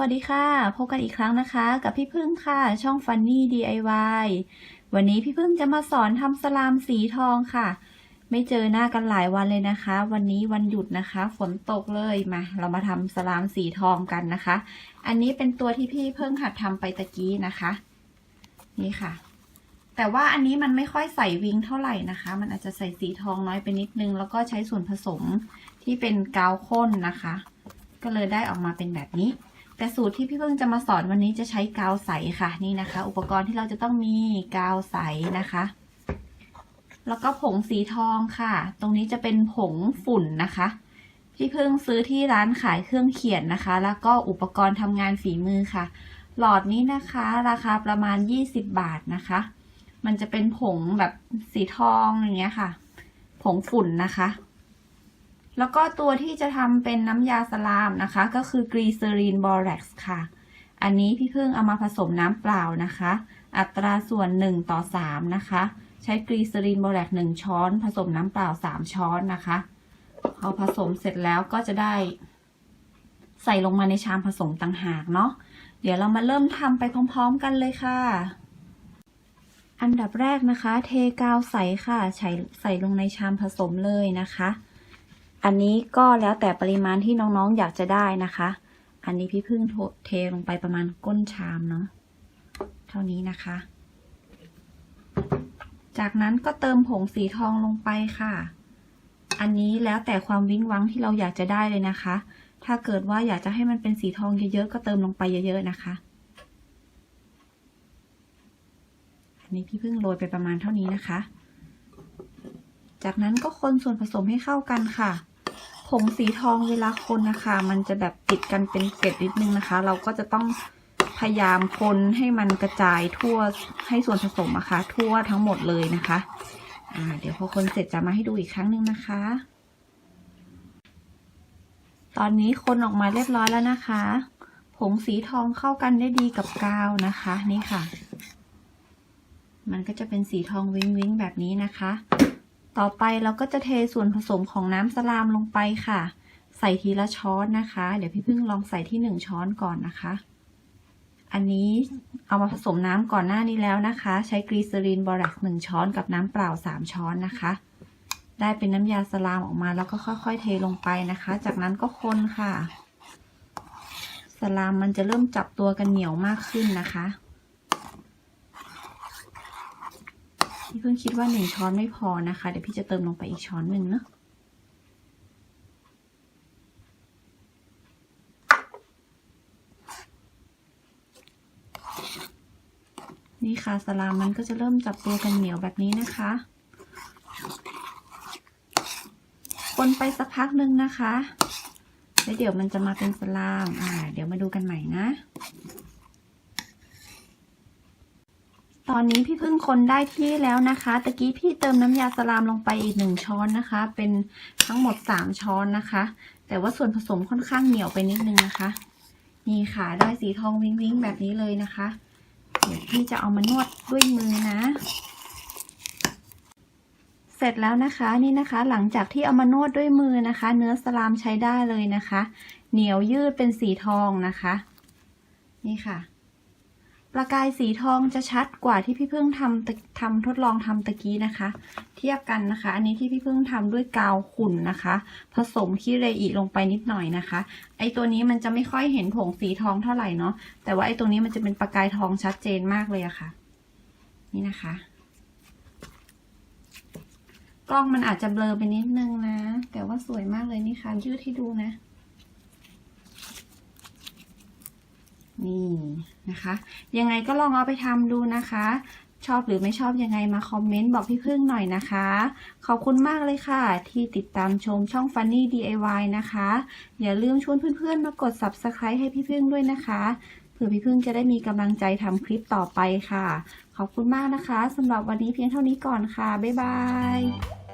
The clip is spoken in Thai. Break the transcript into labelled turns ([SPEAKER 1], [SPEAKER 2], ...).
[SPEAKER 1] วัสดีค่ะ พบกันอีกครั้งนะคะ กับพี่พึ่งค่ะ ช่อง Funny DIY วันนี้พี่พึ่งจะมาสอนทำสลามสีทองค่ะ ไม่เจอหน้ากันหลายวันเลยนะคะ วันนี้วันหยุดนะคะ ฝนตกเลยมา เรามาทำสลามสีทองกันนะคะ อันนี้เป็นตัวที่พี่เพิ่งหัดทำไปตะกี้นะคะ นี่ค่ะ แต่ว่าอันนี้มันไม่ค่อยใส่วิงเท่าไหร่นะคะ มันอาจจะใส่สีทองน้อยไปนิดนึง แล้วก็ใช้ส่วนผสมที่เป็นกาวข้นนะคะ ก็เลยได้ออกมาเป็นแบบนี้ แต่สูตรที่พี่เพิ่งจะมาสอนวันนี้จะใช้กาวใสค่ะนี่นะคะ อุปกรณ์ที่เราจะต้องมีกาวใสนะคะ แล้วก็ผงสีทองค่ะ ตรงนี้จะเป็นผงฝุ่นนะคะ พี่เพิ่งซื้อที่ร้านขายเครื่องเขียนนะคะ แล้วก็อุปกรณ์ทำงานฝีมือค่ะ หลอดนี้นะคะ ราคาประมาณ 20 บาทนะคะ มันจะเป็นผงแบบสีทองอย่างเงี้ยค่ะ ผงฝุ่นนะคะ แล้วก็ตัวที่จะทำเป็นน้ำยาสลามนะคะ ก็คือกรีเซอรีนบอแร็กซ์ค่ะ อันนี้พี่เพิ่งเอามาผสมน้ำเปล่านะคะ อัตราส่วน 1 ต่อ 3 นะคะ ใช้กรีเซอรีนบอแร็กซ์1ช้อน ผสมน้ำเปล่า 3 ช้อนนะคะพอผสมเสร็จแล้วก็จะได้ ใส่ลงมาในชามผสมต่างหากเนาะเดี๋ยวเรามาเริ่มทำไปพร้อมๆกันเลยค่ะ อันดับแรกนะคะ เทกาวใสค่ะ ใส่ใส่ลงในชามผสมเลยนะคะ อันนี้ก็แล้วแต่ปริมาณที่น้องๆอยากจะได้นะคะ อันนี้พี่พึ่งเทลงไปประมาณก้นชามเนาะ เท่านี้นะคะ จากนั้นก็เติมผงสีทองลงไปค่ะ อันนี้แล้วแต่ความวิ้งวังที่เราอยากจะได้เลยนะคะ ถ้าเกิดว่าอยากจะให้มันเป็นสีทองเยอะๆ ก็เติมลงไปเยอะๆนะคะ อันนี้พี่พึ่งโรยไปประมาณเท่านี้นะคะจากนั้นก็คนส่วนผสมให้เข้ากันค่ะ ผงสีทองเวลาคนนะคะ มันจะแบบติดกันเป็นเกล็ดนิดนึงนะคะ เราก็จะต้องพยายามคนให้มันกระจายทั่วให้ส่วนผสมนะคะ ทั่วทั้งหมดเลยนะคะอ่าเดี๋ยวพอคนเสร็จจะมาให้ดูอีกครั้งหนึ่งนะคะ ตอนนี้คนออกมาเรียบร้อยแล้วนะคะ ผงสีทองเข้ากันได้ดีกับกาวนะคะ นี่ค่ะ มันก็จะเป็นสีทองวิ้งวิ้งแบบนี้นะคะ ต่อไปเราก็จะเทส่วนผสมของน้ำสลามลงไปค่ะ ใส่ทีละช้อนนะคะ เดี๋ยวพี่พึ่งลองใส่ที่หนึ่งช้อนก่อนนะคะ อันนี้เอามาผสมน้ำก่อนหน้านี้แล้วนะคะ ใช้กรีซอรีนบอร็กหนึ่งช้อนกับน้ำเปล่าสามช้อนนะคะ ได้เป็นน้ำยาสลามออกมาแล้วก็ค่อย ๆ เทลงไปนะคะ จากนั้นก็คนค่ะ สลามมันจะเริ่มจับตัวกันเหนียวมากขึ้นนะคะ พี่เพิ่งคิดว่าหนึ่งช้อนไม่พอนะคะ เดี๋ยวพี่จะเติมลงไปอีกช้อนหนึ่งเนาะนี่ค่ะสลามมันก็จะเริ่มจับตัวกันเหนียวแบบนี้นะคะคนไปสักพักหนึ่งนะคะ แล้วเดี๋ยวมันจะมาเป็นสลาม อ่า เดี๋ยวมาดูกันใหม่นะ ตอนนี้พี่พึ่งคนได้ที่แล้วนะคะตะกี้พี่เติมน้ำยาสลามลงไปอีกหนึ่งช้อนนะคะ เป็นทั้งหมดสามช้อนนะคะ แต่ว่าส่วนผสมค่อนข้างเหนียวไปนิดนึงนะคะ นี่ค่ะได้สีทองวิ้งวิ้งแบบนี้เลยนะคะ เดี๋ยวพี่จะเอามานวดด้วยมือนะ เสร็จแล้วนะคะนี่นะคะ หลังจากที่เอามานวดด้วยมือนะคะ เนื้อสลามใช้ได้เลยนะคะ เหนียวยืดเป็นสีทองนะคะ นี่ค่ะ ประกายสีทองจะชัดกว่าที่พี่เพิ่งทำทำทดลองทำตะกี้นะคะ เทียบกันนะคะ อันนี้ที่พี่เพิ่งทำด้วยกาวขุ่นนะคะ ผสมขี้เรอีลงไปนิดหน่อยนะคะ ไอตัวนี้มันจะไม่ค่อยเห็นผงสีทองเท่าไหร่เนาะแต่ว่าไอตัวนี้มันจะเป็นประกายทองชัดเจนมากเลยอะค่ะ นี่นะคะ กล้องมันอาจจะเบลอไปนิดนึงนะ แต่ว่าสวยมากเลยนี่ค่ะยืดให้ดูนะ นี่นะคะ ยังไงก็ลองเอาไปทำดูนะคะ ชอบหรือไม่ชอบยังไงมาคอมเมนต์บอกพี่พึ่งหน่อยนะคะ ขอบคุณมากเลยค่ะ ที่ติดตามชมช่อง Funny DIY นะคะ อย่าลืมชวนเพื่อนๆ มากด Subscribe ให้พี่พึ่งด้วยนะคะเพื่อพี่พึ่งจะได้มีกำลังใจทำคลิปต่อไปค่ะ ขอบคุณมากนะคะสำหรับวันนี้เพียงเท่านี้ก่อนค่ะ บ๊ายบาย